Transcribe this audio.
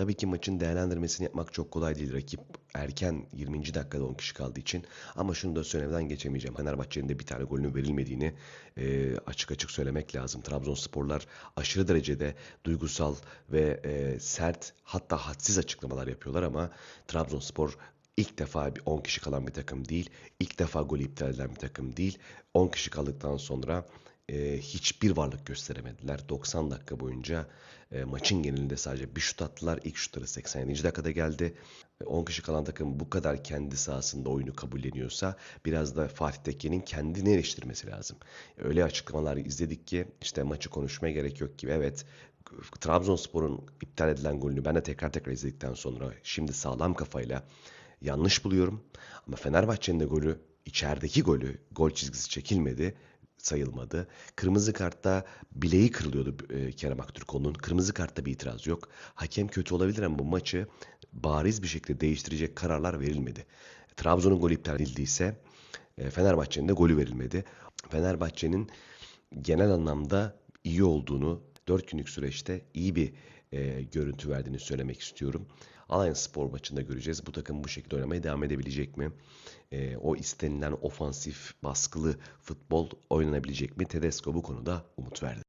Tabii ki maçın değerlendirmesini yapmak çok kolay değil. Rakip erken 20. dakikada 10 kişi kaldığı için. Ama şunu da söylemeden geçemeyeceğim. Fenerbahçe'nin de bir tane golünün verilmediğini e, açık açık söylemek lazım. Trabzonsporlar aşırı derecede duygusal ve e, sert hatta hadsiz açıklamalar yapıyorlar ama Trabzonspor ilk defa bir 10 kişi kalan bir takım değil. İlk defa golü iptal edilen bir takım değil. 10 kişi kaldıktan sonra e, hiçbir varlık gösteremediler. 90 dakika boyunca e, maçın genelinde sadece bir şut attılar. İlk şutları 87. dakikada geldi. E, 10 kişi kalan takım bu kadar kendi sahasında oyunu kabulleniyorsa biraz da Fatih Tekke'nin kendini eleştirmesi lazım. Öyle açıklamalar izledik ki işte maçı konuşmaya gerek yok gibi. Evet Trabzonspor'un iptal edilen golünü ben de tekrar tekrar izledikten sonra şimdi sağlam kafayla yanlış buluyorum. Ama Fenerbahçe'nin de golü içerideki golü gol çizgisi çekilmedi sayılmadı. Kırmızı kartta bileği kırılıyordu e, Kerem Aktürkoğlu'nun. Kırmızı kartta bir itiraz yok. Hakem kötü olabilir ama bu maçı bariz bir şekilde değiştirecek kararlar verilmedi. Trabzon'un golü iptal edildiyse e, Fenerbahçe'nin de golü verilmedi. Fenerbahçe'nin genel anlamda iyi olduğunu 4 günlük süreçte iyi bir e, görüntü verdiğini söylemek istiyorum. Alliance Spor maçında göreceğiz. Bu takım bu şekilde oynamaya devam edebilecek mi? E, o istenilen ofansif, baskılı futbol oynanabilecek mi? Tedesco bu konuda umut verdi.